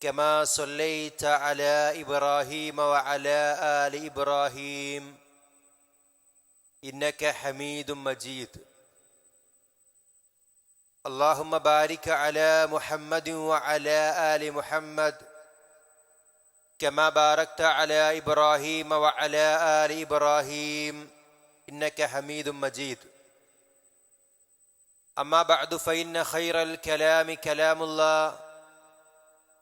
كما صليت على إبراهيم وعلى آل إبراهيم. إنك حميد مجيد. اللهم بارك على محمد وعلى آل محمد. كما باركت على إبراهيم وعلى آل إبراهيم. إنك حميد مجيد. أما بعد فإن خير الكلام كلام الله.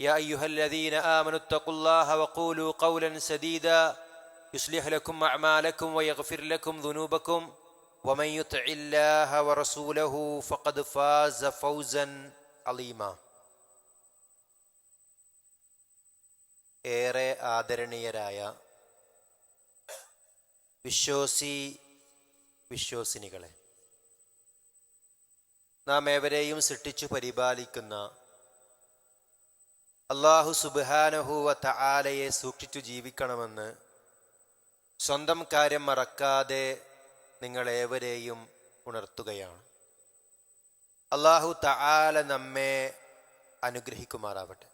يا ايها الذين امنوا اتقوا الله وقولوا قولا سديدا يصلح لكم اعمالكم ويغفر لكم ذنوبكم ومن يطع الله ورسوله فقد فاز فوزا عظيما ഏറെ ആദരണീയരായ വിശ്വാസി വിശ്വാസിനികളെ നാം ഏവരെയും സൃഷ്ടിച്ചു പരിപാലിക്കുന്ന അള്ളാഹു സുബാനഹുവ തആലയെ സൂക്ഷിച്ചു ജീവിക്കണമെന്ന് സ്വന്തം കാര്യം മറക്കാതെ നിങ്ങളേവരെയും ഉണർത്തുകയാണ്. അള്ളാഹു തആല നമ്മെ അനുഗ്രഹിക്കുമാറാവട്ടെ.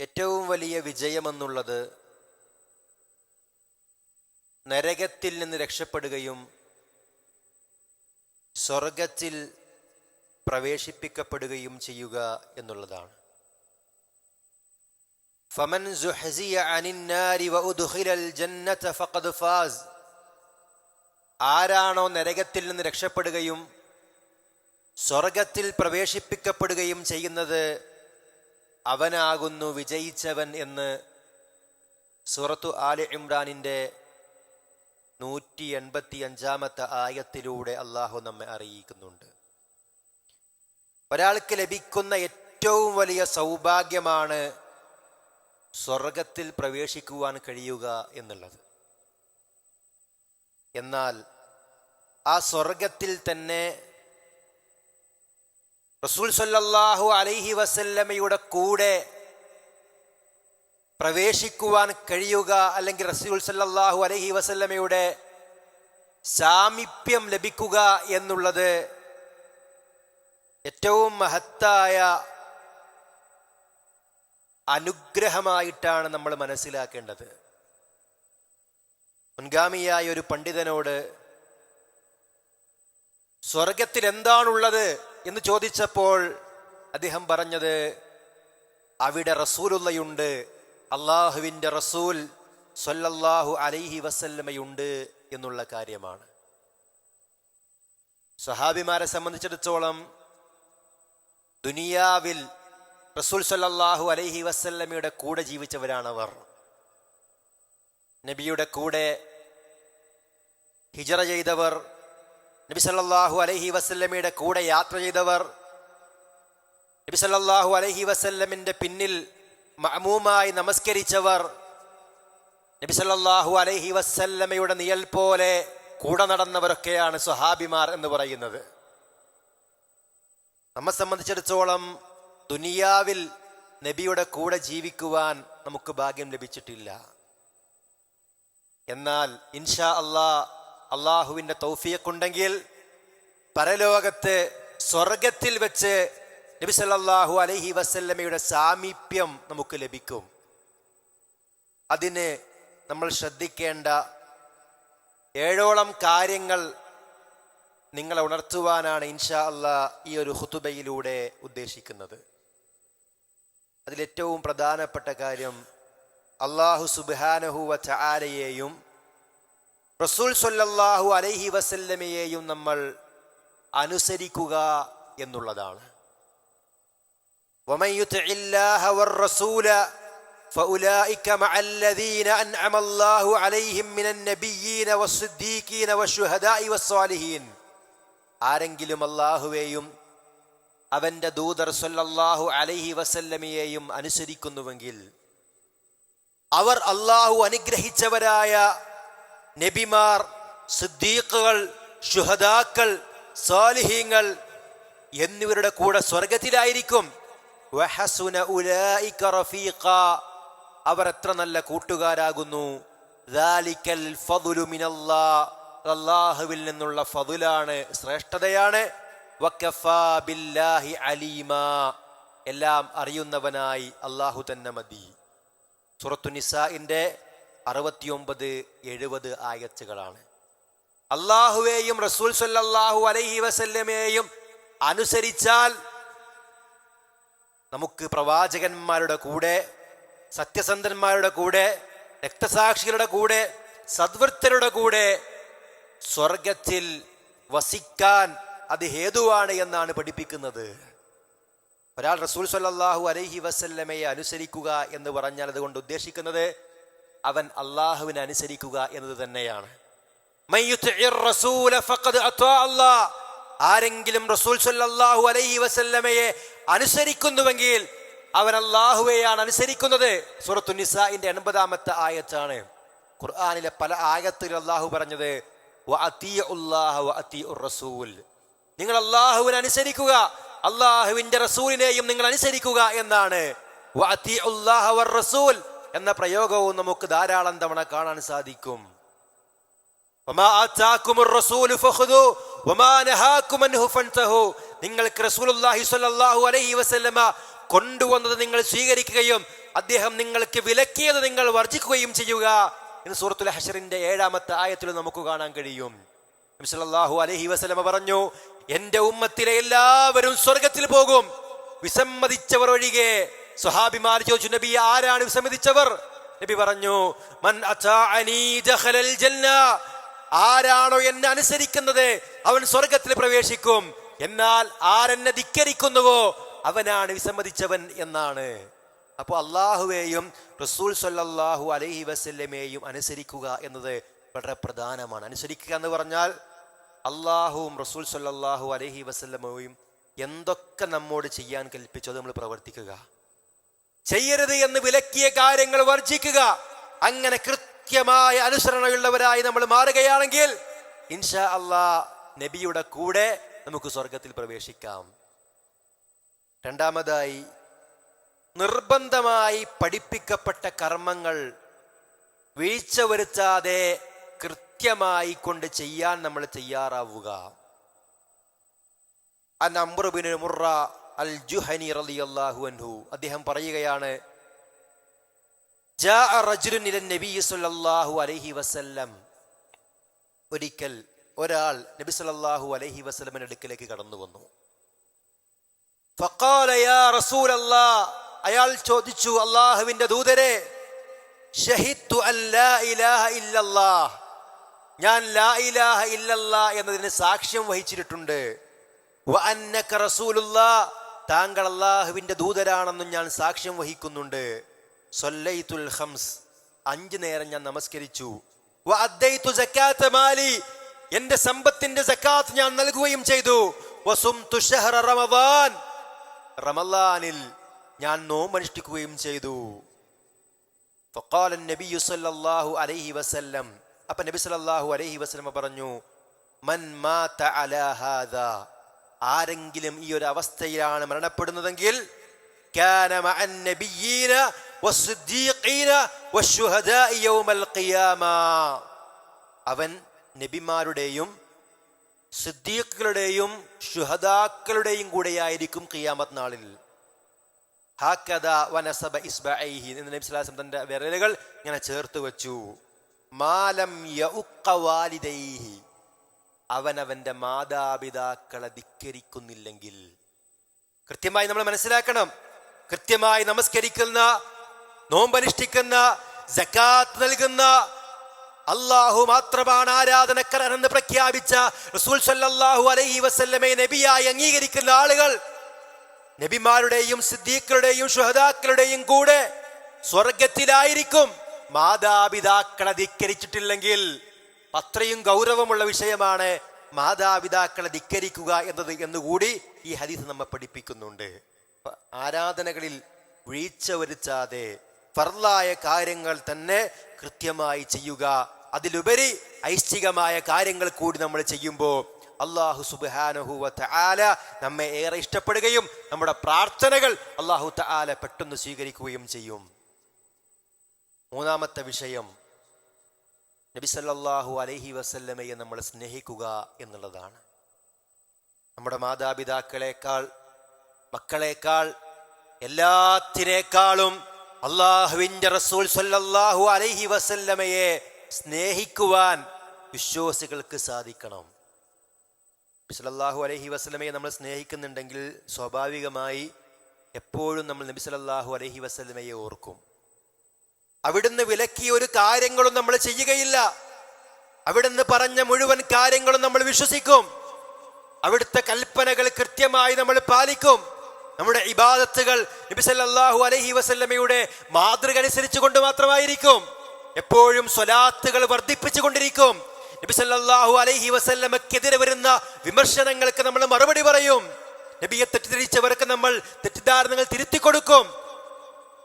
ഏറ്റവും വലിയ വിജയമെന്നുള്ളത് നരകത്തിൽ നിന്ന് രക്ഷപ്പെടുകയും സ്വർഗത്തിൽ പ്രവേശിപ്പിക്കപ്പെടുകയും ചെയ്യുക എന്നുള്ളതാണ്. ഫമൻ ഫാസ്. ആരാണോ നരകത്തിൽ നിന്ന് രക്ഷപ്പെടുകയും സ്വർഗത്തിൽ പ്രവേശിപ്പിക്കപ്പെടുകയും ചെയ്യുന്നത് അവനാകുന്നു വിജയിച്ചവൻ എന്ന് സൂറത്തു ആലി ഇമ്രാനിന്റെ നൂറ്റി എൺപത്തി അഞ്ചാമത്തെ ആയത്തിലൂടെ അള്ളാഹു നമ്മെ അറിയിക്കുന്നുണ്ട്. ഒരാൾക്ക് ലഭിക്കുന്ന ഏറ്റവും വലിയ സൗഭാഗ്യമാണ് സ്വർഗത്തിൽ പ്രവേശിക്കുവാൻ കഴിയുക എന്നുള്ളത്. എന്നാൽ ആ സ്വർഗത്തിൽ തന്നെ റസൂൽ സല്ലാഹു അലൈഹി വസല്ലമയുടെ കൂടെ പ്രവേശിക്കുവാൻ കഴിയുക അല്ലെങ്കിൽ റസൂൽ സല്ലാഹു അലൈഹി വസല്ലമയുടെ സാമീപ്യം ലഭിക്കുക എന്നുള്ളത് ഏറ്റവും മഹത്തായ അനുഗ്രഹമായിട്ടാണ് നമ്മൾ മനസ്സിലാക്കേണ്ടത്. മുൻഗാമിയായ ഒരു പണ്ഡിതനോട് സ്വർഗത്തിൽ എന്താണുള്ളത് എന്ന് ചോദിച്ചപ്പോൾ അദ്ദേഹം പറഞ്ഞത് അവിടെ റസൂലുള്ളയുണ്ട് അള്ളാഹുവിന്റെ റസൂൽ സൊല്ലല്ലാഹു അലൈഹി വസല്ലമയുണ്ട് എന്നുള്ള കാര്യമാണ്. സഹാബിമാരെ സംബന്ധിച്ചിടത്തോളം ദുനിയാവിൽ റസൂൽ സല്ലാഹു അലൈഹി വസല്ലമയുടെ കൂടെ ജീവിച്ചവരാണവർ. നബിയുടെ കൂടെ ഹിജറ ചെയ്തവർ നബി സല്ലാഹു അലൈഹി വസല്ലമയുടെ കൂടെ യാത്ര ചെയ്തവർ നബി സല്ലാഹു അലൈഹി വസല്ലമിന്റെ പിന്നിൽ മഅമൂമായി നമസ്കരിച്ചവർ നബി സല്ലാഹു അലൈഹി വസല്ലമയുടെ നിഴൽ പോലെ കൂടെ നടന്നവരൊക്കെയാണ് സ്വഹാബിമാർ എന്ന് പറയുന്നത്. നമ്മെ സംബന്ധിച്ചിടത്തോളം ദുനിയാവിൽ നബിയുടെ കൂടെ ജീവിക്കുവാൻ നമുക്ക് ഭാഗ്യം ലഭിച്ചിട്ടില്ല. എന്നാൽ ഇൻഷാ അള്ളാ അള്ളാഹുവിന്റെ തൗഫിയക്കുണ്ടെങ്കിൽ പരലോകത്ത് സ്വർഗത്തിൽ വെച്ച് നബി സല്ലാഹു അലഹി വസല്ലമയുടെ സാമീപ്യം നമുക്ക് ലഭിക്കും. അതിന് നമ്മൾ ശ്രദ്ധിക്കേണ്ട ഏഴോളം കാര്യങ്ങൾ നിങ്ങളെ ഉണർത്തുവാനാണ് ഇൻഷാ അള്ളാ ഈ ഒരു ഹുതുബയിലൂടെ ഉദ്ദേശിക്കുന്നത് അതിലേറ്റവും പ്രധാനപ്പെട്ട കാര്യം അള്ളാഹു സുബാനഹുവ ചാരയെയും റസൂൽ സല്ലല്ലാഹു അലൈഹി വസല്ലമയെയും നമ്മൾ അനുസരിക്കുക എന്നുള്ളതാണ് ومن يطع الله والرسول فأولئك مع الذين أنعم الله عليهم من النبيين والصديقين والشهداء والصالحين ആരെങ്കിലും അള്ളാഹുവേയും അവന്റെ ദൂതർ സല്ലല്ലാഹു അലഹി വസല്ലമയെയും അനുസരിക്കുന്നുവെങ്കിൽ അവർ അള്ളാഹു അനുഗ്രഹിച്ചവരായ നബിമാർ സിദ്ദീഖുകൾ ഷുഹദാക്കൾ സാലിഹീങ്ങൾ എന്നിവരുടെ കൂടെ സ്വർഗത്തിലായിരിക്കും. അവർ എത്ര നല്ല കൂട്ടുകാരാകുന്നു. ദാലിക്കൽ ഫദ്ലു മിനല്ലാ. അള്ളാഹുവിൽ നിന്നുള്ള ഫതുലാണ് ശ്രേഷ്ഠതയാണ്. അലീമ. എല്ലാം അറിയുന്നവനായി അള്ളാഹു തന്നെ മതി. സുറത്തു നിസാഇന്റെ അറുപത്തിയൊമ്പത് എഴുപത് ആയത്തുകളാണ്. അള്ളാഹുവേയും റസൂൽ സല്ലാഹു അലൈഹി വസല്ലമേയും അനുസരിച്ചാൽ നമുക്ക് പ്രവാചകന്മാരുടെ കൂടെ സത്യസന്ധന്മാരുടെ കൂടെ രക്തസാക്ഷികളുടെ കൂടെ സദ്വൃത്തരുടെ കൂടെ സ്വർഗത്തിൽ വസിക്കാൻ അത് ഹേതുവാണ് എന്നാണ് പഠിപ്പിക്കുന്നത്. ഒരാൾ റസൂൽ സല്ലാഹു അലൈഹി വസല്ലമയെ അനുസരിക്കുക എന്ന് പറഞ്ഞാൽ അതുകൊണ്ട് ഉദ്ദേശിക്കുന്നത് അവൻ അള്ളാഹുവിനെ അനുസരിക്കുക എന്നത് തന്നെയാണ്. ആരെങ്കിലും റസൂൽ സല്ലാഹു അലൈഹി വസല്ലമയെ അനുസരിക്കുന്നുവെങ്കിൽ അവൻ അള്ളാഹുവെയാണ് അനുസരിക്കുന്നത്. സുറത്തു നിസാഇന്റെ എൺപതാമത്തെ ആയത്താണ്. ഖുർആാനിലെ പല ആയത്തിൽ അള്ളാഹു പറഞ്ഞത് റസൂൽ നിങ്ങൾ അള്ളാഹുവിനെ അനുസരിക്കുക അള്ളാഹുവിന്റെ റസൂലിനെയും നിങ്ങൾ അനുസരിക്കുക എന്നാണ്. റസൂൽ എന്ന പ്രയോഗവും നമുക്ക് ധാരാളം തവണ കാണാൻ സാധിക്കും. നിങ്ങൾക്ക് റസൂലുള്ളാഹി സ്വല്ലല്ലാഹു അലൈഹി വസല്ലമ കൊണ്ടുവന്നത് നിങ്ങൾ സ്വീകരിക്കുകയും അദ്ദേഹം നിങ്ങൾക്ക് വിലക്കിയത് നിങ്ങൾ വർജിക്കുകയും ചെയ്യുക. എന്ന് സൂറത്തുൽ ഹഷറിന്റെ ഏഴാമത്തെ ആയത്തിൽ നമുക്ക് കാണാൻ കഴിയും. നബി അലഹി വസല്ലമ പറഞ്ഞു എന്റെ ഉമ്മത്തിലെ എല്ലാവരും സ്വർഗത്തിൽ പോകും. വിസമ്മതിച്ചവർ ഒഴികെ സുഹാബിമാർ ചോദിച്ചു നബി ആരാണ് വിസമ്മതിച്ചവർ? നബി പറഞ്ഞു മൻ ജന്ന. ആരാണോ എന്നെ അനുസരിക്കുന്നത് അവൻ സ്വർഗത്തിൽ പ്രവേശിക്കും. എന്നാൽ ആരെന്നെ ധിക്കരിക്കുന്നുവോ അവനാണ് വിസമ്മതിച്ചവൻ എന്നാണ്. അപ്പോൾ അള്ളാഹുവേയും റസൂൽ സല്ലാഹു അലൈഹി വസല്ലമേയും അനുസരിക്കുക എന്നത് വളരെ പ്രധാനമാണ്. അനുസരിക്കുക എന്ന് പറഞ്ഞാൽ അള്ളാഹുവും റസൂൽ സല്ലാഹു അലഹി വസല്ലമയും എന്തൊക്കെ നമ്മോട് ചെയ്യാൻ കൽപ്പിച്ചോ നമ്മൾ പ്രവർത്തിക്കുക. ചെയ്യരുത് എന്ന് വിലക്കിയ കാര്യങ്ങൾ വർജിക്കുക. അങ്ങനെ കൃത്യമായ അനുസരണയുള്ളവരായി നമ്മൾ മാറുകയാണെങ്കിൽ ഇൻഷാ അള്ളാ നബിയുടെ കൂടെ നമുക്ക് സ്വർഗത്തിൽ പ്രവേശിക്കാം. രണ്ടാമതായി നിർബന്ധമായി പഠിപ്പിക്കപ്പെട്ട കർമ്മങ്ങൾ വീഴ്ച വരുത്താതെ കൃത്യമായി കൊണ്ട് ചെയ്യാൻ നമ്മൾ തയ്യാറാവുക. അംറുബിന് മുറ അൽ ജുഹനി റളിയല്ലാഹു അൻഹു. അദ്ദേഹം പറയുകയാണ് അലൈഹി വസല്ലം. ഒരിക്കൽ ഒരാൾ നബി സല്ലല്ലാഹു അലൈഹി വസ്ലമിന് അടുക്കിലേക്ക് കടന്നു വന്നു റസൂലല്ലാഹ് അയാൾ ചോദിച്ചു അള്ളാഹുവിന്റെ ദൂതരെ ഷഹിത്തു ഞാൻ ലാ ഇലാഹ ഇല്ലല്ലാ എന്നതിന് സാക്ഷ്യം വഹിച്ചിട്ടുണ്ട്. താങ്കൾ അള്ളാഹുവിന്റെ ദൂതരാണെന്നും ഞാൻ സാക്ഷ്യം വഹിക്കുന്നുണ്ട്. സൊല്ലൈത്തുൽ ഖംസ് അഞ്ചു നേരം ഞാൻ നമസ്കരിച്ചു. മാലി എന്റെ സമ്പത്തിന്റെ സക്കാത്ത് ഞാൻ നൽകുകയും ചെയ്തു. ശഹ്റ റമദാൻ റമദാനിൽ ഞാൻ നോമ്പനുഷ്ഠിക്കുകയും ചെയ്തു. ഫഖാല നബിയു സല്ലല്ലാഹു അലൈഹി വസല്ലം. അപ്പൊ നബി സല്ലാഹു അലൈഹി വസ്ലമ പറഞ്ഞു മൻ മാത അലാ ഹാദാ. ആരെങ്കിലും ഈ ഒരു അവസ്ഥയിലാണ് മരണപ്പെടുന്നതെങ്കിൽ അവൻ നബിമാരുടെയും സിദ്ദീഖുകളുടെയും ഷുഹദാക്കളുടെയും കൂടെയായിരിക്കും കിയാമത് നാളിൽ. ഹാക്കദ വനസബ ഇസ്ബഅൈഹി എന്ന് നബി സ്വലാസം തന്റെ വിരലുകൾ ഇങ്ങനെ ചേർത്ത് വെച്ചു. മാലം വാലിദൈഹി. അവൻ അവന്റെ മാതാപിതാക്കളെ ധിക്കരിക്കുന്നില്ലെങ്കിൽ. കൃത്യമായി നമ്മൾ മനസ്സിലാക്കണം. കൃത്യമായി നമസ്കരിക്കുന്ന നോമ്പനുഷ്ഠിക്കുന്ന ജക്കാത്ത് നൽകുന്ന അള്ളാഹു മാത്രമാണ് ആരാധനക്കരൻ എന്ന് പ്രഖ്യാപിച്ച റസൂൽ അലൈഹി വസല്ലമയെ നബിയായി അംഗീകരിക്കുന്ന ആളുകൾ നബിമാരുടെയും സിദ്ധീക്കളുടെയും ഷുഹദാക്കളുടെയും കൂടെ സ്വർഗത്തിലായിരിക്കും. മാതാപിതാക്കളെ ധിക്കരിച്ചിട്ടില്ലെങ്കിൽ അത്രയും ഗൗരവമുള്ള വിഷയമാണ് മാതാപിതാക്കളെ ധിക്കരിക്കുക എന്നത് എന്നുകൂടി ഈ ഹദീസ് നമ്മെ പഠിപ്പിക്കുന്നുണ്ട്. ആരാധനകളിൽ വീഴ്ച വരുത്താതെ ഫർലായ കാര്യങ്ങൾ തന്നെ കൃത്യമായി ചെയ്യുക. അതിലുപരി ഐശ്ചികമായ കാര്യങ്ങൾ കൂടി നമ്മൾ ചെയ്യുമ്പോൾ അള്ളാഹു സുബാനഹുവ തആല നമ്മെ ഏറെ ഇഷ്ടപ്പെടുകയും നമ്മുടെ പ്രാർത്ഥനകൾ അള്ളാഹു തആല പെട്ടെന്ന് സ്വീകരിക്കുകയും ചെയ്യും. മൂന്നാമത്തെ വിഷയം നബി സല്ലല്ലാഹു അലൈഹി വസല്ലമയെ നമ്മൾ സ്നേഹിക്കുക എന്നുള്ളതാണ്. നമ്മുടെ മാതാപിതാക്കളെക്കാൾ മക്കളേക്കാൾ എല്ലാത്തിനേക്കാളും അള്ളാഹുവിന്റെ റസൂൽ സല്ലാഹു അലഹി വസല്ലമയെ സ്നേഹിക്കുവാൻ വിശ്വാസികൾക്ക് സാധിക്കണം. സല്ലല്ലാഹു അലഹി വസ്ലമയെ നമ്മൾ സ്നേഹിക്കുന്നുണ്ടെങ്കിൽ സ്വാഭാവികമായി എപ്പോഴും നമ്മൾ നബി സല്ലല്ലാഹു അലൈഹി വസല്ലമയെ ഓർക്കും. അവിടുന്ന് വിലക്കിയ ഒരു കാര്യങ്ങളും നമ്മൾ ചെയ്യുകയില്ല. അവിടുന്ന് പറഞ്ഞ മുഴുവൻ കാര്യങ്ങളും നമ്മൾ വിശ്വസിക്കും. അവിടുത്തെ കൽപ്പനകൾ കൃത്യമായി നമ്മൾ പാലിക്കും. നമ്മുടെ ഇബാദത്തുകൾ നബിസല്ലാഹു അലൈഹി വസല്ലമയുടെ മാതൃക അനുസരിച്ചു കൊണ്ട് മാത്രമായിരിക്കും. എപ്പോഴും സ്വലാത്തുകൾ വർദ്ധിപ്പിച്ചു കൊണ്ടിരിക്കും നബി സല്ലല്ലാഹു അലൈഹി വസല്ലമക്കെതിരെ വരുന്ന വിമർശനങ്ങൾക്ക് നമ്മൾ മറുപടി പറയും. നബിയെ തെറ്റിദ്ധരിച്ചവർക്ക് നമ്മൾ തെറ്റിദ്ധാരണകൾ തിരുത്തി കൊടുക്കും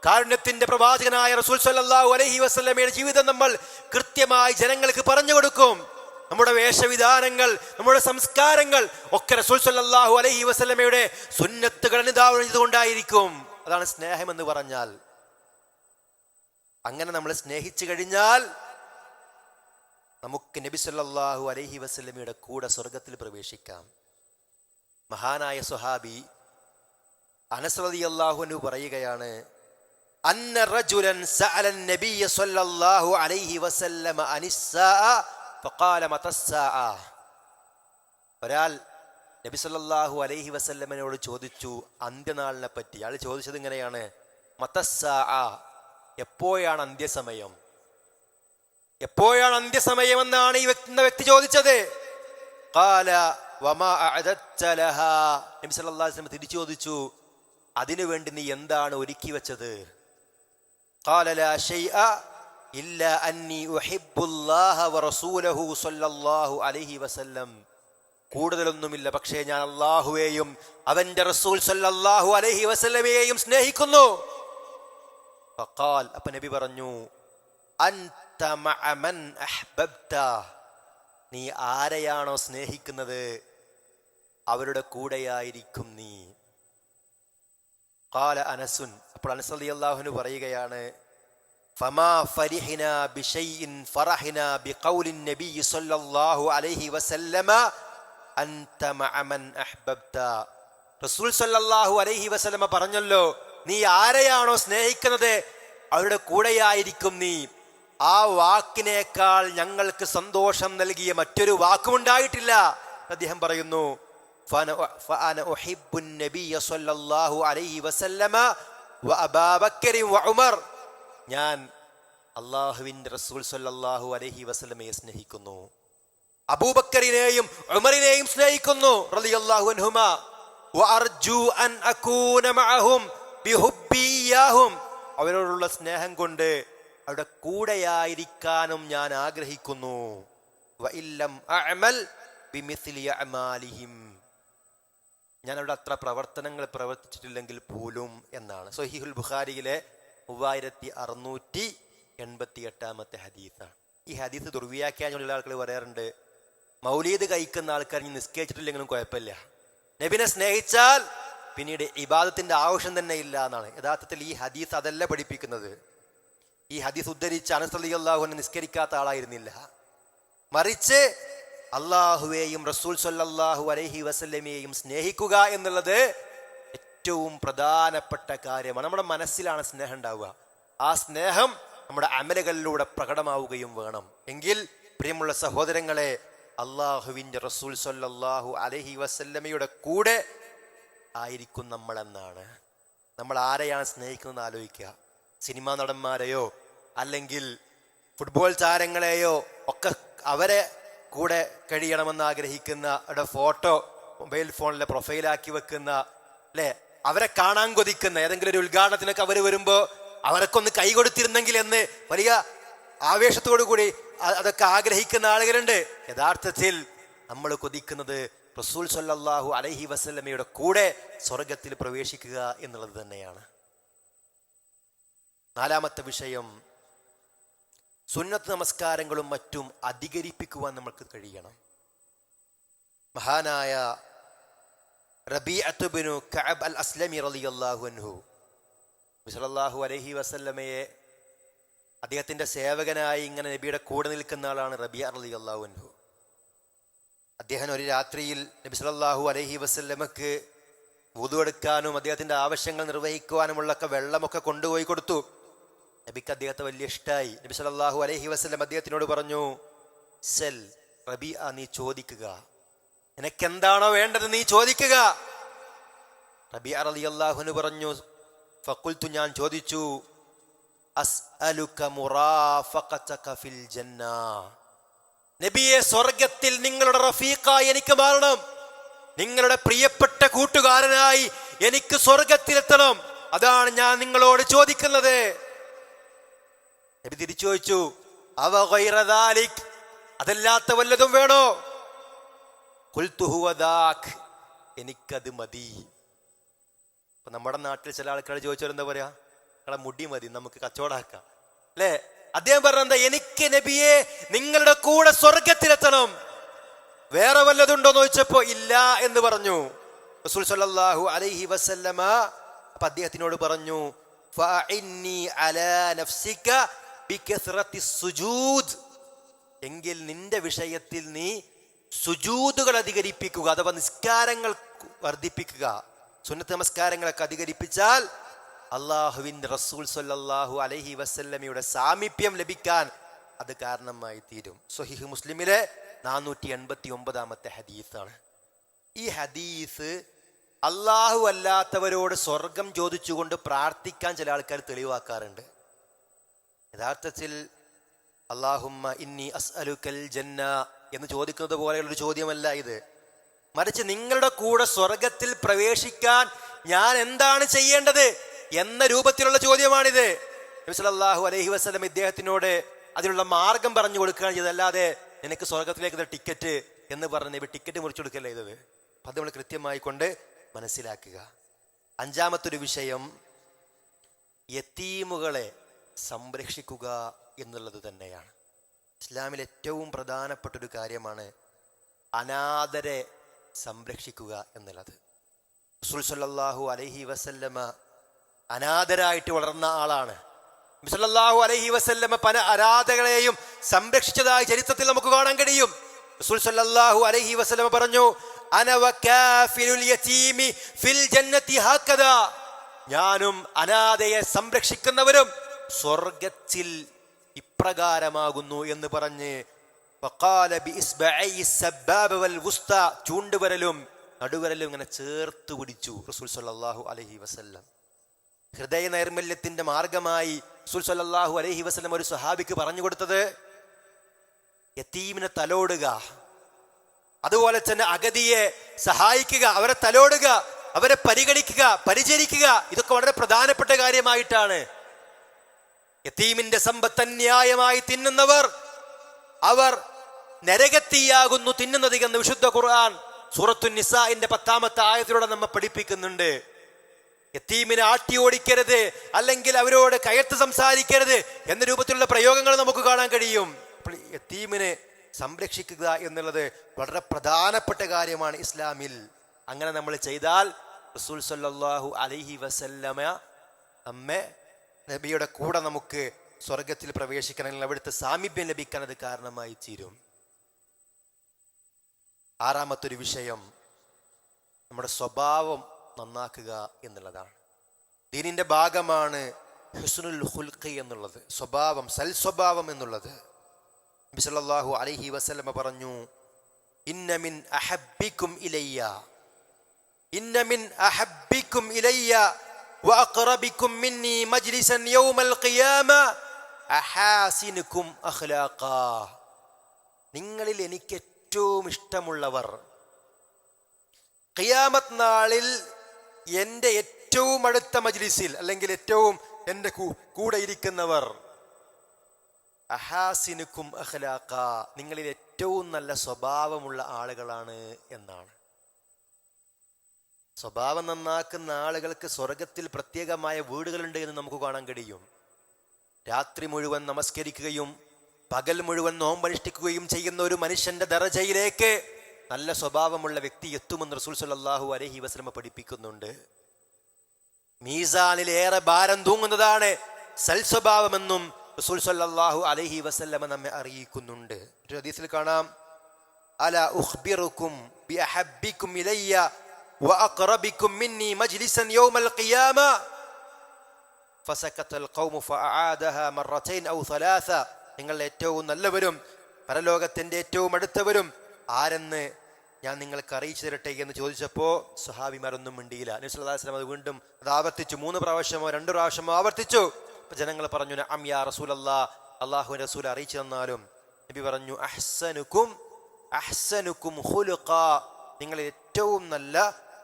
കാരുണ്യത്തിന്റെ പ്രവാചകനായ റസൂൽ സല്ലാഹു അലൈഹി വസ്ലമയുടെ ജീവിതം നമ്മൾ കൃത്യമായി ജനങ്ങൾക്ക് പറഞ്ഞു കൊടുക്കും. നമ്മുടെ വേഷവിധാനങ്ങൾ നമ്മുടെ സംസ്കാരങ്ങൾ ഒക്കെ റസൂൽ സല്ലാഹു അലൈഹി വസ്ലമയുടെ സുന്നത്തുകൾ അനുദാവണിതുകൊണ്ടായിരിക്കും. അതാണ് സ്നേഹം എന്ന് പറഞ്ഞാൽ. അങ്ങനെ നമ്മൾ സ്നേഹിച്ചു കഴിഞ്ഞാൽ നമുക്ക് നബി സല്ലാഹു അലഹി വസ്ലമിയുടെ കൂടെ സ്വർഗത്തിൽ പ്രവേശിക്കാം. മഹാനായ സുഹാബി അനസ്രതി അള്ളാഹുനു പറയുകയാണ് അന്ന റജുലൻ സഅല നബിയ സല്ലല്ലാഹു അലൈഹി വസല്ലമ അനിസ്സാഅ ഫഖാല മതസ്സാഅ. ഒരാൾ നബി സല്ലല്ലാഹു അലൈഹി വസല്ലമനോട് ചോദിച്ചു അന്ത്യനാളിനെ പറ്റി? അയാൾ ചോദിച്ചത് ഇങ്ങനെയാണ് മതസ്സാഅ എപ്പോഴാണ് അന്ത്യസമയം? എപ്പോഴാണ് അന്ത്യസമയമെന്നാണ് ഈ വ്യക്തി വ്യക്തി ചോദിച്ചത്? കാല വമാഅദത്തലഹ തിരിച്ചു ചോദിച്ചു അതിനുവേണ്ടി നീ എന്താണ് ഒരുക്കി വെച്ചത്? കൂടുതലൊന്നുമില്ല പക്ഷേ ഞാൻ അള്ളാഹുവേയും അവന്റെ റസൂൽ അലഹി വസല്ലമയെയും സ്നേഹിക്കുന്നു. അപ്പൊ നബി പറഞ്ഞു നീ ആരെയാണോ സ്നേഹിക്കുന്നത് അവരുടെ കൂടെയായിരിക്കും നീ قال അനസുൻ അപ്പോൾ അനസ് റളിയല്ലാഹുവിന് പറയുകയാണ് فما فرحنا بشيء فرحنا بقول النبي صلى الله عليه وسلم أنت مع من أحببت റസൂൽ സല്ലല്ലാഹു അലൈഹി വസല്ലമ പറഞ്ഞല്ലോ നീ ആരെയാണോ സ്നേഹിക്കുന്നത് അവരുടെ കൂടെയായിരിക്കും നീ ആ വാക്കിനേക്കാൾ ഞങ്ങൾക്ക് സന്തോഷം നൽകിയ മറ്റൊരു വാക്കുമുണ്ടായിട്ടില്ല. അദ്ദേഹം പറയുന്നു ഞാൻ അള്ളാഹുവിന്റെ റസൂൽ സല്ലാഹു അലഹി വസ്ലമയെ സ്നേഹിക്കുന്നു. അബൂബക്കറിനെയും ഉമറിനെയും സ്നേഹിക്കുന്നു. റളിയല്ലാഹു അൻഹുമ. വഅർജു അൻ അകൂന മഅഹും ബിഹുബ്ബിയാഹും അവരോടുള്ള സ്നേഹം കൊണ്ട് അവരുടെ കൂടെയായിരിക്കാനും ഞാൻ ആഗ്രഹിക്കുന്നു. ഞാൻ അവിടെ അത്ര പ്രവർത്തനങ്ങൾ പ്രവർത്തിച്ചിട്ടില്ലെങ്കിൽ പോലും എന്നാണ്. സൊഹീഹുൽ ബുഖാരിയിലെ മൂവായിരത്തി അറുന്നൂറ്റി എൺപത്തി എട്ടാമത്തെ ഹദീസാണ്. ഈ ഹദീസ് ദുർവ്യാഖ്യാനുള്ള ആൾക്കാർ പറയാറുണ്ട് മൗലീദ് കഴിക്കുന്ന ആൾക്കാർ ഇനി നിസ്കരിച്ചിട്ടില്ലെങ്കിലും കുഴപ്പമില്ല. നബിനെ സ്നേഹിച്ചാൽ പിന്നീട് ഇബാദത്തിന്റെ ആവശ്യം തന്നെ ഇല്ല എന്നാണ്. യഥാർത്ഥത്തിൽ ഈ ഹദീസ് അതല്ല പഠിപ്പിക്കുന്നത്. ഈ ഹദീസ് ഉദ്ധരിച്ച് അനസലി അള്ളാഹുവിനെ നിസ്കരിക്കാത്ത ആളായിരുന്നില്ല. മറിച്ച് അള്ളാഹുവേയും റസൂൽ സല്ലല്ലാഹു അലഹി വസല്ലമയെയും സ്നേഹിക്കുക എന്നുള്ളത് ഏറ്റവും പ്രധാനപ്പെട്ട കാര്യമാണ്. നമ്മുടെ മനസ്സിലാണ് സ്നേഹം ഉണ്ടാവുക. ആ സ്നേഹം നമ്മുടെ അമലുകളിലൂടെ പ്രകടമാവുകയും വേണം. എങ്കിൽ പ്രിയമുള്ള സഹോദരങ്ങളെ അള്ളാഹുവിന്റെ റസൂൽ സല്ലല്ലാഹു അലഹി വസല്ലമയുടെ കൂടെ ആയിരിക്കും നമ്മളെന്നാണ്. നമ്മൾ ആരെയാണ് സ്നേഹിക്കുന്നത് ആലോചിക്കുക. സിനിമാ നടന്മാരെയോ അല്ലെങ്കിൽ ഫുട്ബോൾ താരങ്ങളെയോ ഒക്കെ അവരെ കൂടെ കഴിയണമെന്ന് ആഗ്രഹിക്കുന്ന അവരുടെ ഫോട്ടോ മൊബൈൽ ഫോണിലെ പ്രൊഫൈലാക്കി വെക്കുന്ന അല്ലെ അവരെ കാണാൻ കൊതിക്കുന്ന ഏതെങ്കിലും ഒരു ഉദ്ഘാടനത്തിനൊക്കെ അവർ വരുമ്പോൾ അവരൊക്കെ ഒന്ന് കൈ കൊടുത്തിരുന്നെങ്കിൽ എന്ന് വലിയ ആവേശത്തോടു കൂടി അതൊക്കെ ആഗ്രഹിക്കുന്ന ആളുകളുണ്ട്. യഥാർത്ഥത്തിൽ നമ്മൾ കൊതിക്കുന്നത് റസൂൽ സല്ലാഹു അലഹി വസല്ലമയുടെ കൂടെ സ്വർഗത്തിൽ പ്രവേശിക്കുക എന്നുള്ളത് തന്നെയാണ്. നാലാമത്തെ വിഷയം സുന്നത്ത് നമസ്കാരങ്ങളും മറ്റും അധികരിപ്പിക്കുവാൻ നമ്മൾക്ക് കഴിയണം. മഹാനായ റബി അത്തുബിനു കഅബ് അൽ അസ്ലമി റലി അൻഹു സല്ലല്ലാഹു അലഹി വസല്ലമയെ അദ്ദേഹത്തിന്റെ സേവകനായി ഇങ്ങനെ നബിയുടെ കൂടെ നിൽക്കുന്ന ആളാണ് റബിയ റളിയല്ലാഹു അൻഹു. അദ്ദേഹം ഒരു രാത്രിയിൽ നബി സലല്ലാഹു അലഹി വസല്ലമക്ക് വുതു എടുക്കാനും അദ്ദേഹത്തിന്റെ ആവശ്യങ്ങൾ നിർവഹിക്കുവാനുമുള്ളൊക്കെ വെള്ളമൊക്കെ കൊണ്ടുപോയി കൊടുത്തു. നബിക്ക് അദ്ദേഹത്തെ വലിയ ഇഷ്ടമായി നബി സല്ലല്ലാഹു അലഹി വസ്ലം അദ്ദേഹത്തിനോട് പറഞ്ഞു സെൽ റബി ആ നീ ചോദിക്കുക. നിനക്കെന്താണോ വേണ്ടത് നീ ചോദിക്കുക. റബി റളിയല്ലാഹുവിന് പറഞ്ഞു ഫക്കുൽത്തു ഞാൻ ചോദിച്ചു നബിയെ സ്വർഗത്തിൽ നിങ്ങളുടെ റഫീഖായി എനിക്ക് മാറണം. നിങ്ങളുടെ പ്രിയപ്പെട്ട കൂട്ടുകാരനായി എനിക്ക് സ്വർഗത്തിലെത്തണം അതാണ് ഞാൻ നിങ്ങളോട് ചോദിക്കുന്നത്. നബി തിരിച്ചു ചോദിച്ചു അവ അതല്ലാത്ത വല്ലതും വേണോ. എനിക്കത് മതി. ഇപ്പൊ നമ്മുടെ നാട്ടിൽ ചില ആൾക്കാർ ചോദിച്ചാൽ എന്താ പറയാ? നിങ്ങളെ മുടി മതി നമുക്ക് കച്ചവടാക്കാം. അല്ലേ? അദ്ദേഹം പറഞ്ഞെന്താ എനിക്ക് നബിയെ നിങ്ങളുടെ കൂടെ സ്വർഗത്തിലെത്തണം വേറെ വല്ലതുണ്ടോ? എന്ന് ചോദിച്ചപ്പോ ഇല്ല എന്ന് പറഞ്ഞു. റസൂൽ സല്ലല്ലാഹു അലൈഹി വസല്ലമ അപ്പൊ അദ്ദേഹത്തിനോട് പറഞ്ഞു ഫഇന്നി അലാ നഫ്സിക സുജൂദ്. എങ്കിൽ നിന്റെ വിഷയത്തിൽ നീ സുജൂദുകൾ അധികരിപ്പിക്കുക അഥവാ നിസ്കാരങ്ങൾ വർദ്ധിപ്പിക്കുക. സുന്നത്ത് നമസ്കാരങ്ങളൊക്കെ അധികരിപ്പിച്ചാൽ അള്ളാഹുവിന്റെ റസൂൽ സൊല്ലാഹു അലഹി വസല്ലമയുടെ സാമീപ്യം ലഭിക്കാൻ അത് കാരണമായി തീരും. സൊഹിഹ് മുസ്ലിമിലെ നാനൂറ്റി എൺപത്തി ഒമ്പതാമത്തെ ഹദീസാണ്. ഈ ഹദീസ് അള്ളാഹു അല്ലാത്തവരോട് സ്വർഗം ചോദിച്ചുകൊണ്ട് പ്രാർത്ഥിക്കാൻ ചില ആൾക്കാർ തെളിവാക്കാറുണ്ട്. യഥാർത്ഥത്തിൽ അള്ളാഹുമ്മ ഇന്നി അസ്അലുക്കൽ ജന്ന എന്ന് ചോദിക്കുന്നത് പോലെയുള്ളൊരു ചോദ്യമല്ല ഇത്. മറിച്ച് നിങ്ങളുടെ കൂടെ സ്വർഗത്തിൽ പ്രവേശിക്കാൻ ഞാൻ എന്താണ് ചെയ്യേണ്ടത് എന്ന രൂപത്തിലുള്ള ചോദ്യമാണിത്. നബി അലഹി വസ്ലം ഇദ്ദേഹത്തിനോട് അതിനുള്ള മാർഗം പറഞ്ഞു കൊടുക്കുകയാണ് ചെയ്തത്. അല്ലാതെ നിനക്ക് സ്വർഗത്തിലേക്ക് ടിക്കറ്റ് എന്ന് പറഞ്ഞ് ടിക്കറ്റ് മുറിച്ചു കൊടുക്കല്ല ചെയ്തത്. അപ്പം അത് നമ്മൾ കൃത്യമായി കൊണ്ട് മനസ്സിലാക്കുക. അഞ്ചാമത്തൊരു വിഷയം യത്തീമുകളെ സംരക്ഷിക്കുക എന്നുള്ളത് തന്നെയാണ്. ഇസ്ലാമിൽ ഏറ്റവും പ്രധാനപ്പെട്ട ഒരു കാര്യമാണ് അനാഥരെ സംരക്ഷിക്കുക എന്നുള്ളത്. റസൂൽ സല്ലല്ലാഹു അലൈഹി വസല്ലമ അനാഥരായിട്ട് വളർന്ന ആളാണ്. നബി അലഹി വസല്ലമ പല അനാഥകളെയും സംരക്ഷിച്ചതായി ചരിത്രത്തിൽ നമുക്ക് കാണാൻ കഴിയും. റസൂൽ അലൈഹി വസല്ലമ പറഞ്ഞു ഞാനും അനാഥയെ സംരക്ഷിക്കുന്നവരും സ്വർഗത്തിൽ ഇപ്രകാരമാകുന്നു എന്ന് പറഞ്ഞ് ചൂണ്ടുവരലും നടുവരലും ഇങ്ങനെ ചേർത്ത് പിടിച്ചു റസൂൽ സല്ലാഹു അലഹി വസല്ലം. ഹൃദയ നൈർമല്യത്തിന്റെ മാർഗമായി റസൂൽ സല്ലാഹു അലഹി വസ്ലം ഒരു സഹാബിക്ക് പറഞ്ഞു കൊടുത്തത് യത്തീമിനെ തലോടുക അതുപോലെ തന്നെ അഗതിയെ സഹായിക്കുക അവരെ തലോടുക അവരെ പരിഗണിക്കുക പരിചരിക്കുക ഇതൊക്കെ വളരെ പ്രധാനപ്പെട്ട കാര്യമായിട്ടാണ് യത്തീമിന്റെ സമ്പത്ത് അന്യായമായി തിന്നുന്നവർ അവർ നരകത്തിയാകുന്നു തിന്നുന്നത് എന്ന് വിശുദ്ധ ഖുർആൻ സൂറത്തു നിസാഇന്റെ പത്താമത്തെ ആയത്തിലൂടെ നമ്മെ പഠിപ്പിക്കുന്നുണ്ട്. യത്തീമിനെ ആട്ടി ഓടിക്കരുത് അല്ലെങ്കിൽ അവരോട് കയർത്ത് സംസാരിക്കരുത് എന്ന രൂപത്തിലുള്ള പ്രയോഗങ്ങൾ നമുക്ക് കാണാൻ കഴിയും. യത്തീമിനെ സംരക്ഷിക്കുക എന്നുള്ളത് വളരെ പ്രധാനപ്പെട്ട കാര്യമാണ് ഇസ്ലാമിൽ. അങ്ങനെ നമ്മൾ ചെയ്താൽ റസൂൽ സല്ലല്ലാഹു അലൈഹി വസല്ലമ നമ്മെ നബിയുടെ കൂടെ നമുക്ക് സ്വർഗത്തിൽ പ്രവേശിക്കണമെങ്കിൽ അവിടുത്തെ സാമീപ്യം ലഭിക്കാൻ അത് കാരണമായി തീരും. ആറാമത്തൊരു വിഷയം നമ്മുടെ സ്വഭാവം നന്നാക്കുക എന്നുള്ളതാണ്. ദീനിന്റെ ഭാഗമാണ് ഹുസ്നുൽ ഹുൽഖി എന്നുള്ളത്. സ്വഭാവം സൽ സ്വഭാവം എന്നുള്ളത്. നബി അലഹി വസലമ പറഞ്ഞു ഇന്നമിൻ അഹബിക്കും ഇലയ്യ. ഇന്നമിൻ അഹബിക്കും ഇലയ്യ. വഅഖറബിക്കും مني മജ്ലിസൻ യൗമൽ ഖിയാമ അഹാസിനുക്കും അഖ്ലാഖാ നിങ്ങളിൽ എനിക്ക് ഏറ്റവും ഇഷ്ടമുള്ളവർ. ഖിയാമത്ത് നാളിൽ എന്റെ ഏറ്റവും അടുത്ത മജ്ലിസിൽ അല്ലെങ്കിൽ ഏറ്റവും എന്റെ കൂടെ ഇരിക്കുന്നവർ. അഹാസിനുക്കും അഖ്ലാഖ. നിങ്ങളിൽ ഏറ്റവും നല്ല സ്വഭാവമുള്ള ആളുകളാണ് എന്നാണ്. സ്വഭാവം നന്നാക്കുന്ന ആളുകൾക്ക് സ്വർഗത്തിൽ പ്രത്യേകമായ വീടുകളുണ്ട് എന്ന് നമുക്ക് കാണാൻ കഴിയും. രാത്രി മുഴുവൻ നമസ്കരിക്കുകയും പകൽ മുഴുവൻ നോമ്പനുഷ്ഠിക്കുകയും ചെയ്യുന്ന ഒരു മനുഷ്യന്റെ ദറജയിലേക്ക് നല്ല സ്വഭാവമുള്ള വ്യക്തി എത്തുമെന്ന് റസൂൽ സല്ലല്ലാഹു അലഹി വസ്ലമ പഠിപ്പിക്കുന്നുണ്ട്. മീസാനിൽ ഏറെ ഭാരം തൂങ്ങുന്നതാണ് സൽസ്വഭാവമെന്നും റസൂൽ സല്ലാഹു അലഹി വസല്ലമ നമ്മെ അറിയിക്കുന്നുണ്ട്. ഒരു ഹദീസിൽ കാണാം അല ഉഖ്ബിറുക്കും ബിഅഹബ്ബിക്കും ഇലയ്യ വഅഖറബിക്കും മിന്നി മജ്ലിസൻ യൗമൽ ഖിയാമ فسكت القوم فأعادها مرتين أو ثلاثة നിങ്ങൾ ഏറ്റവും നല്ലവരും പരലോകത്തിന്റെ ഏറ്റവും അടുത്തവരും ആരെന്ന് ഞാൻ നിങ്ങൾക്ക് അറിയിച്ചു തരട്ടെ എന്ന് ചോദിച്ചപ്പോൾ സുഹാബിമാരൊന്നും മിണ്ടിയില്ല നബിസ്വല്ലാസ്ലം അത് വീണ്ടും അത് ആവർത്തിച്ചു മൂന്ന് പ്രാവശ്യമോ രണ്ട് പ്രാവശ്യമോ ആവർത്തിച്ചു അപ്പൊ ജനങ്ങൾ പറഞ്ഞു അം യാ റസൂൽ അല്ലാ അള്ളാഹു റസൂൽ അറിയിച്ചു തന്നാലും നബി പറഞ്ഞു അഹ്സനുക്കും അഹ്സനുക്കും ഹുലുഖാ നിങ്ങൾ ഏറ്റവും നല്ല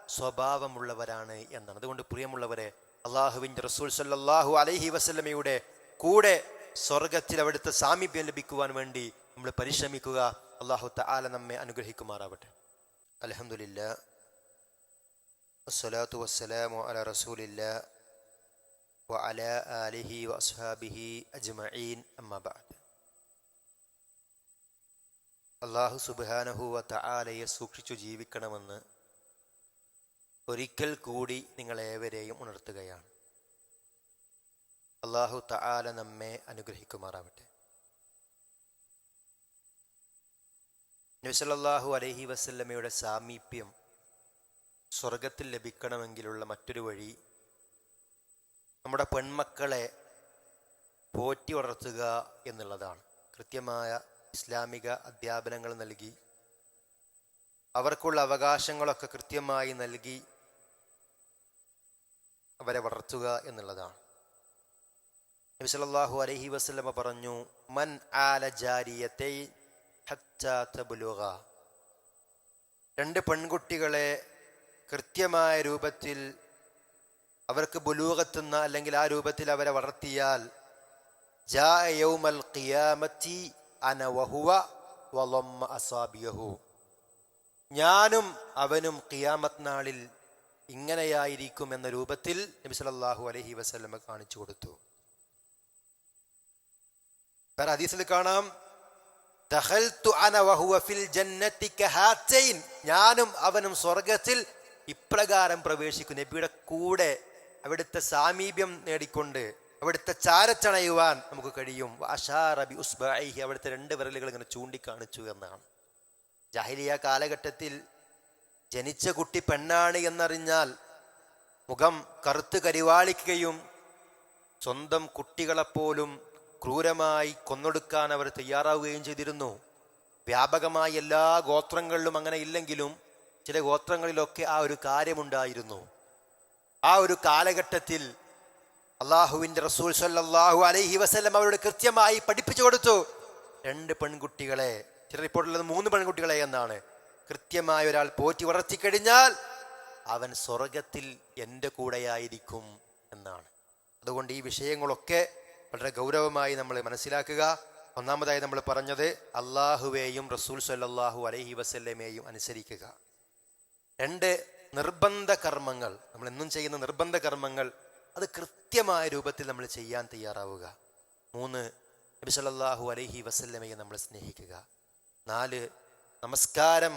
സ്വഭാവമുള്ളവരാണ് എന്നാണ്. അതുകൊണ്ട് പ്രിയമുള്ളവരെ അള്ളാഹുവിന്റെ റസൂൽ സല്ലാഹു അലൈഹി വസല്ലമയുടെ കൂടെ സ്വർഗത്തിൽ അവിടുത്തെ സാമീപ്യം ലഭിക്കുവാൻ വേണ്ടി നമ്മൾ പരിശ്രമിക്കുക. അള്ളാഹു തആല നമ്മെ അനുഗ്രഹിക്കുമാറാവട്ടെ. അലഹമില്ല വസ്സലാത്തു വസ്സലാമു അല റസൂലില്ല. അല ആലിഹി വസ്ഹാബിഹി അജ്മഈൻ. അമ്മബാദ് അള്ളാഹു സുബാനഹുവ തആലയെ സൂക്ഷിച്ചു ജീവിക്കണമെന്ന് ഒരിക്കൽ കൂടി നിങ്ങളേവരെയും ഉണർത്തുകയാണ്. അള്ളാഹു തആല നമ്മെ അനുഗ്രഹിക്കുമാറാവട്ടെ. നബിസല്ലാഹു അലൈഹി വസല്ലമയുടെ സാമീപ്യം സ്വർഗത്തിൽ ലഭിക്കണമെങ്കിലുള്ള മറ്റൊരു വഴി നമ്മുടെ പെൺമക്കളെ പോറ്റി വളർത്തുക എന്നുള്ളതാണ്. കൃത്യമായ ഇസ്ലാമിക അധ്യാപനങ്ങൾ നൽകി അവർക്കുള്ള അവകാശങ്ങളൊക്കെ കൃത്യമായി നൽകി അവരെ വളർത്തുക എന്നുള്ളതാണ്. നബി സല്ലല്ലാഹു അലൈഹി പറഞ്ഞു മൻ ആല ജാരിയത്തെ രണ്ട് പെൺകുട്ടികളെ കൃത്യമായ രൂപത്തിൽ അവർക്ക് ബുലൂകത്തുന്ന അല്ലെങ്കിൽ ആ രൂപത്തിൽ അവരെ വളർത്തിയാൽ ഖിയാമത്തി അന അസാബിയഹു. ഞാനും അവനും ഖിയാമത്ത് നാളിൽ ഇങ്ങനെയായിരിക്കും എന്ന രൂപത്തിൽ നബി സല്ലല്ലാഹു അലഹി വസല്ലമ കാണിച്ചു കൊടുത്തു. വേറെ കാണാം ഞാനും അവനും സ്വർഗത്തിൽ ഇപ്രകാരം പ്രവേശിക്കും. നബിയുടെ കൂടെ അവിടുത്തെ സാമീപ്യം നേടിക്കൊണ്ട് അവിടുത്തെ ചാരച്ചണയുവാൻ നമുക്ക് കഴിയും. അവിടുത്തെ രണ്ട് വിരലുകൾ ഇങ്ങനെ ചൂണ്ടിക്കാണിച്ചു എന്നാണ്. ജാഹിലിയ കാലഘട്ടത്തിൽ ജനിച്ച കുട്ടി പെണ്ണാണ് എന്നറിഞ്ഞാൽ മുഖം കറുത്ത് കരിവാളിക്കുകയും സ്വന്തം കുട്ടികളെപ്പോലും ക്രൂരമായി കൊന്നൊടുക്കാൻ അവർ തയ്യാറാവുകയും ചെയ്തിരുന്നു. വ്യാപകമായി എല്ലാ ഗോത്രങ്ങളിലും അങ്ങനെ ഇല്ലെങ്കിലും ചില ഗോത്രങ്ങളിലൊക്കെ ആ ഒരു കാര്യമുണ്ടായിരുന്നു. ആ ഒരു കാലഘട്ടത്തിൽ അള്ളാഹുവിന്റെ റസൂൽ സല്ലാഹു അലൈഹി വസല്ലം അവരോട് കൃത്യമായി പഠിപ്പിച്ചു കൊടുത്തു. രണ്ട് പെൺകുട്ടികളെ ചില റിപ്പോർട്ടിലുള്ളത് മൂന്ന് പെൺകുട്ടികളെ എന്നാണ്. കൃത്യമായ ഒരാൾ പോറ്റി വളർത്തിക്കഴിഞ്ഞാൽ അവൻ സ്വർഗത്തിൽ എന്റെ കൂടെയായിരിക്കും എന്നാണ്. അതുകൊണ്ട് ഈ വിഷയങ്ങളൊക്കെ വളരെ ഗൗരവമായി നമ്മൾ മനസ്സിലാക്കുക. ഒന്നാമതായി നമ്മൾ പറഞ്ഞത് അള്ളാഹുവേയും റസൂൽ സല്ലാഹു അലഹി വസല്ലമേയും അനുസരിക്കുക. രണ്ട് നിർബന്ധ കർമ്മങ്ങൾ. നമ്മൾ എന്നും ചെയ്യുന്ന നിർബന്ധ കർമ്മങ്ങൾ അത് കൃത്യമായ രൂപത്തിൽ നമ്മൾ ചെയ്യാൻ തയ്യാറാവുക. മൂന്ന് നബി സല്ലാഹു അലഹി വസല്ലമയെ നമ്മൾ സ്നേഹിക്കുക. നാല് നമസ്കാരം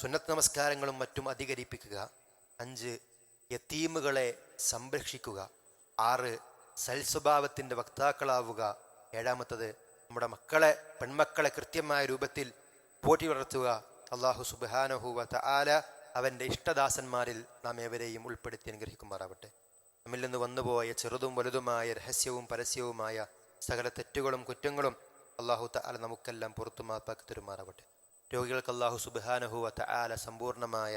സുന്നത്ത് നമസ്കാരങ്ങളും മറ്റും അധികരിപ്പിക്കുക. അഞ്ച് യത്തീമുകളെ സംരക്ഷിക്കുക. ആറ് സൽസ്വഭാവത്തിന്റെ വക്താക്കളാവുക. ഏഴാമത്തത് നമ്മുടെ മക്കളെ പെൺമക്കളെ കൃത്യമായ രൂപത്തിൽ പോറ്റി വളർത്തുക. അള്ളാഹു വ ആല അവന്റെ ഇഷ്ടദാസന്മാരിൽ നാം ഏവരെയും ഉൾപ്പെടുത്തി അനുഗ്രഹിക്കുമാറാവട്ടെ. നമ്മിൽ നിന്ന് വന്നുപോയ ചെറുതും വലുതുമായ രഹസ്യവും പരസ്യവുമായ സകല തെറ്റുകളും കുറ്റങ്ങളും അള്ളാഹു തആല നമുക്കെല്ലാം പുറത്തു മാപ്പാക്കി തരുമാറാവട്ടെ. രോഗികൾക്ക് അള്ളാഹു സുബാനഹുവത്ത ആല സമ്പൂർണമായ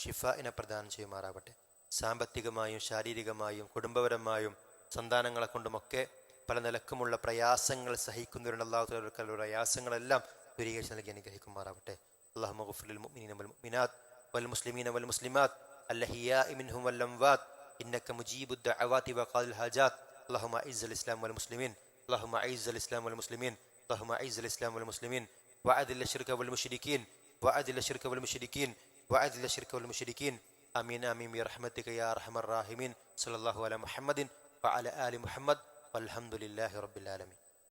ഷിഫായിനെ പ്രദാനം ചെയ്യുമാറാവട്ടെ. സാമ്പത്തികമായും ശാരീരികമായും കുടുംബപരമായും സന്താനങ്ങളെ കൊണ്ടുമൊക്കെ പല നിലക്കുമുള്ള പ്രയാസങ്ങൾ സഹിക്കുന്നവരുടെ അള്ളാഹുത്തലവർക്കുള്ള പ്രയാസങ്ങളെല്ലാം ദൂരീകരിച്ച് നൽകി അനുഗ്രഹിക്കുമാറാവട്ടെ. അള്ളാഹു മുഖഫുൽ മുഅ്മിനീന വൽ മുഅ്മിനാത്ത് വൽ മുസ്ലിമീന വൽ മുസ്ലിമാത്ത് അല്ലഹിയാഇ മിൻഹും വൽ അംവാത്ത് ഇന്നക മുജീബുദ് ദഅവാതി വഖാദിൽ ഹാജാത്ത് അല്ലാഹുമ്മ അഇസ്സൽ ഇസ്ലാം വൽ മുസ്ലിമീൻ അല്ലാഹുമ്മ അഇസ്സൽ ഇസ്ലാം വൽ മുസ്ലിമീൻ അല്ലാഹുമ്മ അഇസ്സൽ ഇസ്ലാം വൽ മുസ്ലിമീൻ وأذل الشرك والمشركين وأذل الشرك والمشركين وأذل الشرك والمشركين. آمين آمين برحمتك يا أرحم الراحمين. صلى الله على محمد وعلى آل محمد والحمد لله رب العالمين.